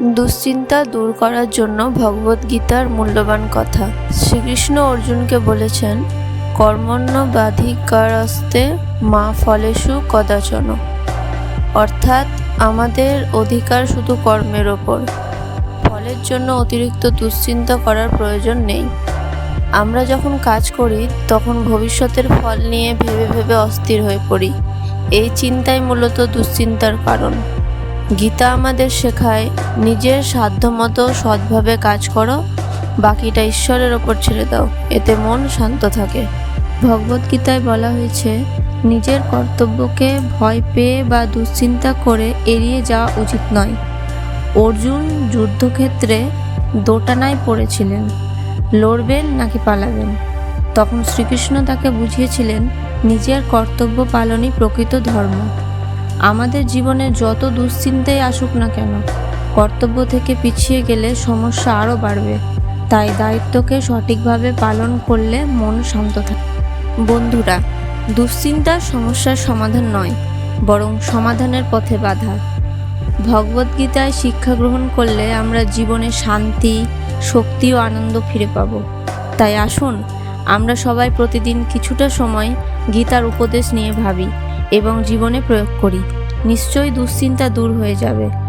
দুশ্চিন্তা দূর করার জন্য ভগবদ্গীতার মূল্যবান কথা। শ্রীকৃষ্ণ অর্জুনকে বলেছেন কর্মণ্য বাধিকারস্তে মা ফলেষু কদাচন। অর্থাৎ আমাদের অধিকার শুধু কর্মের ওপর। ফলের জন্য অতিরিক্ত দুশ্চিন্তা করার প্রয়োজন নেই। আমরা যখন কাজ করি, তখন ভবিষ্যতের ফল নিয়ে ভেবে ভেবে অস্থির হয়ে পড়ি। এই চিন্তাই মূলত দুশ্চিন্তার কারণ। গীতা আমাদের শেখায়, নিজের সাধ্যমতো সৎভাবে কাজ করো, বাকিটা ঈশ্বরের ওপর ছেড়ে দাও, এতে মন শান্ত থাকে। ভগবদ্গীতায় বলা হয়েছে, নিজের কর্তব্যকে ভয় পেয়ে বা দুশ্চিন্তা করে এড়িয়ে যাওয়া উচিত নয়। অর্জুন যুদ্ধক্ষেত্রে দোটানায় পড়েছিলেন, লড়বেন নাকি পালাবেন? তখন শ্রীকৃষ্ণ তাকে বুঝিয়েছিলেন, নিজের কর্তব্য পালনই প্রকৃত ধর্ম। আমাদের জীবনে যত দুশ্চিন্তাই আসুক না কেন, কর্তব্য থেকে পিছিয়ে গেলে সমস্যা আরও বাড়বে। তাই দায়িত্বকে সঠিকভাবে পালন করলে মন শান্ত থাকে। বন্ধুরা, দুশ্চিন্তা সমস্যার সমাধান নয়, বরং সমাধানের পথে বাধা। ভগবদ্গীতায় শিক্ষা গ্রহণ করলে আমরা জীবনে শান্তি, শক্তি ও আনন্দ ফিরে পাব। তাই আসুন, আমরা সবাই প্রতিদিন কিছুটা সময় গীতার উপদেশ নিয়ে ভাবি। এবং জীবনে প্রয়োগ করি। নিশ্চয়ই দুশ্চিন্তা দূর হয়ে যাবে।